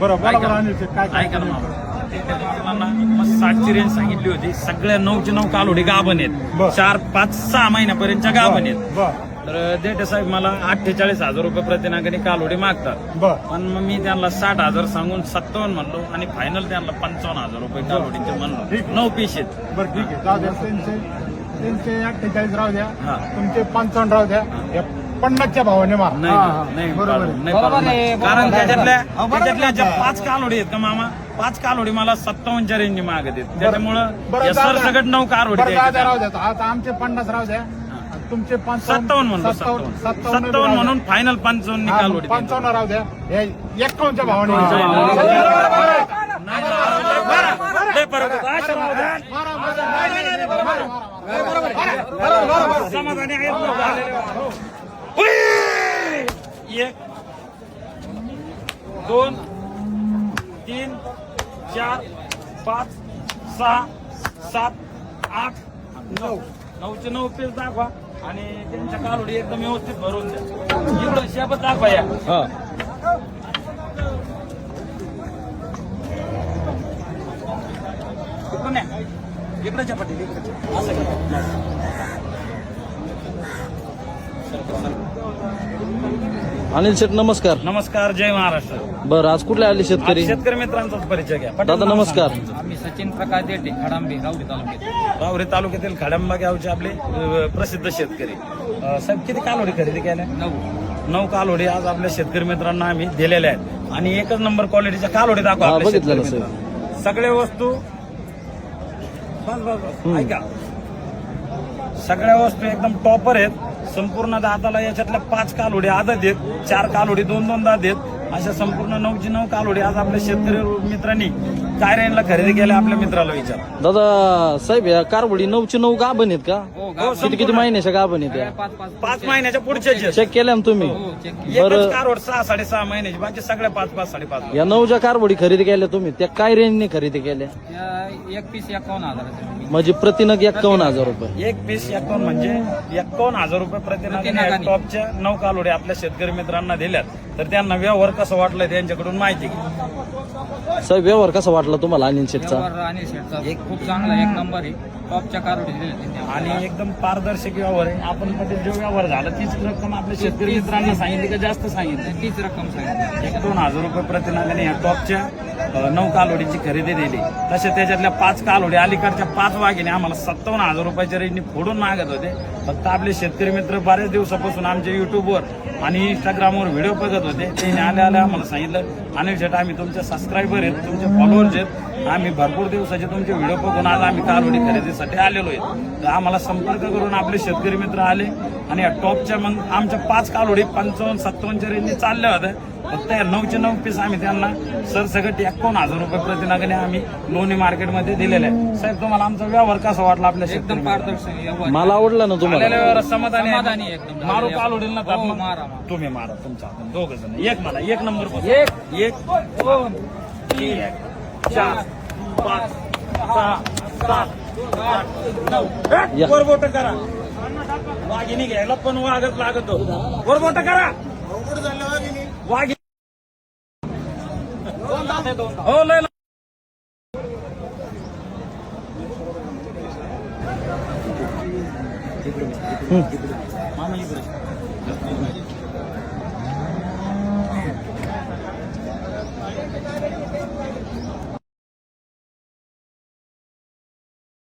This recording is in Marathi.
बरं बोला ऐका. बरं अनिल शेठ, काय ऐका ना मामा. ते त्या मामाला मग सातची रेंज सांगितली होती. सगळ्या नऊचे नऊ कालोडी गाभण बर. आहेत चार पाच सहा महिन्यापर्यंतच्या गाभण आहेत. बर. तर देठे साहेब मला अठ्ठेचाळीस हजार रुपये प्रतिनागाने कालोडी मागतात. बर. पण मग मी त्यांना साठ हजार सांगून सत्तावन्न म्हणलो आणि फायनल त्यांना पंचावन्न हजार रुपये कालोडीचे म्हणलो. ठीक. नऊ पीस आहेत. बरं ठीक आहे. जाऊ द्या. त्यांचे त्यांचे अठ्ठेचाळीस राहू द्या. हा. तुमचे पंचावन्न राहू द्या. या पन्नासच्या भावाने मार नाही हा, हा. नाही बरोबर पाडू, आहे. नाही बरोबर पाडू. आहे, बरोबर कारण आहे. त्याच्यातल्या बरोबर. त्याच्यातल्या ज्या पाच कालोडी आहेत का मामा पाच कालोडी मला सत्तावन्नच्या रेंजनी मागत आहेत त्याच्यामुळं बरं, या. सरसकट नऊ कालोडी बरं, राहू. द्या आता आमचे पन्नास राहू द्या तुमचे सत्तावन्न म्हणलो सत्तावन्न म्हणून फायनल पंचावन्न हा, कालोडी पंचावन्न राहू द्या हे एक्कावन्नच्या भावाने लय फरक होता. मारा, मारा, मारा, मारा, मारा. समाधानी आहेत लोकं! एक दोन तीन चार पाच सहा सात आठ नऊ. नऊचे नऊ पेज दाखवा आणि त्यांच्या कालोडी एकदम व्यवस्थित भरून द्या. इकडं शेपत दाखवा या. इकडं नाही इकडच्या असं करा. अनिल शेठ नमस्कार. नमस्कार जय महाराष्ट्र. बरं आज कुठले आले शेतकरी आज शेतकरी? मित्रांचाच परिचय घ्या. दादा नाव नमस्कार. सांगा. आम्ही सचिन प्रकाश देठे खडांबे राऊरी तालुक्यात राहुरी तालुक्यातील खडंबा गावचे आपले अ, प्रसिद्ध शेतकरी. अ, साहेब किती कालोडी खरेदी केल्या? नऊ. नऊ कालोडी आज आपल्या शेतकरी मित्रांना आम्ही दिलेल्या आहेत. आणि एकच नंबर क्वालिटीच्या कालोडी दाखवा हा, आपल्या बघितलं शेतकरी ना, मित्रांना. सगळे वस्तू बस बस बस. ऐका. सगळ्या वस्तू एकदम टॉपर आहेत. संपूर्ण दाताला याच्यातल्या पाच कालोडी आदत आहेत. चार कालोडी दोन दोन दात आहेत. अशा संपूर्ण नऊची नऊ कालोडी आज आपल्या शेतकरी मित्रांनी काय रेंजला खरेदी केल्या आपल्या मित्राला विचार. दादा साहेब या कारवडी नऊची नऊ गाभण आहेत का? हो किती किती महिन्याच्या गाभण आहेत या? पाच पाच पाच महिन्याच्या पुढच्याच आहेत. चेक केल्या ना तुम्ही? हो चेक एकच बरं कारवड सहा साडेसहा महिन्याची बाकी सगळ्या पाच पाच साडेपाच. या नऊ ज्या कारवडी खरेदी केल्या तुम्ही? त्या काय रेंजने खरेदी केल्या? या एक पीस एकावन्न हजाराचे म्हणजे प्रतिनग एक्कावन्न हजार रुपये. एक पीस एकावन्न म्हणजे एकावन्न हजार रुपये प्रतिनागाने प्रतिनागाने. टॉपच्या नऊ कालोडे आपल्या शेतकरी मित्रांना दिल्यात. तर त्यांना व्यवहार कसं वाटलं त्यांच्याकडून माहिती साहेब व्यवहार कसा वाटला तुम्हाला अनिल शेठचा? व्यवहार आणि शेटचा एक खूप चांगला एक नंबर आहे. टॉपच्या कारोडी दिले त्यांनी आणि एकदम पारदर्शक व्यवहार आहे. आपण मध्ये जो व्यवहार झाला तीच रक्कम आपल्या शेतकरी मित्रांना सांगितली का जास्त सांगितली? तीच रक्कम सांगितली. एक दोन हजार रुपये प्रतिनागाने या टॉपच्या अ, नऊ कालोडीची खरेदी दिली. तसे त्याच्यातल्या पाच कालोडी अलीकडच्या पाच वाघिने आम्हाला सत्तावन्न हजार रुपयाच्या रेंजनी फोडून मागत होते. फक्त आपले शेतकरी मित्र बऱ्याच दिवसापासून आमच्या युट्यूबवर आणि इंस्टाग्रामवर व्हिडिओ बघत होते. त्याने आल्या आल्या आम्हाला सांगितलं अनिल शेट आम्ही तुमचे सबस्क्रायबर आहेत तुमचे फॉलोअर्स आहेत. आम्ही भरपूर दिवसाचे तुमचे व्हिडिओ बघून आज आम्ही कालोडी खरेदीसाठी आलेलो आहे. तर आम्हाला संपर्क करून आपले शेतकरी मित्र आले आणि या टॉपच्या मग आमच्या पाच कालोडी पंचावन्न सत्तावन्नच्या रेंजनी चालल्या होत्या. फक्त या नऊचे नऊ पीस आम्ही त्यांना सरसकट एकावन्न हजार रुपये प्रतिनागाने आम्ही लोणी मार्केटमध्ये दिलेले आहे साहेब तुम्हाला आमचा व्यवहार कसा वाटला आपल्या एकदम शेतकरी पारदर्शक व्यवहार. मला आवडला ना तुम्हाला. व्यवहारात समाधानी आहे? समाधानी एकदम. मारू काल उडेल ना हो? मारा, मारा. तुम्ही मारा तुमचा. दोघ जण. एक मला एक नंबर बस. एक. एक. दोन तीन चार पाच सहा सात आठ नऊ. वर बोट करा. वाघिणी घ्यायला पण वागत लागतो. वर बोट करा. वाघिणी. हो लय मामा इकडे.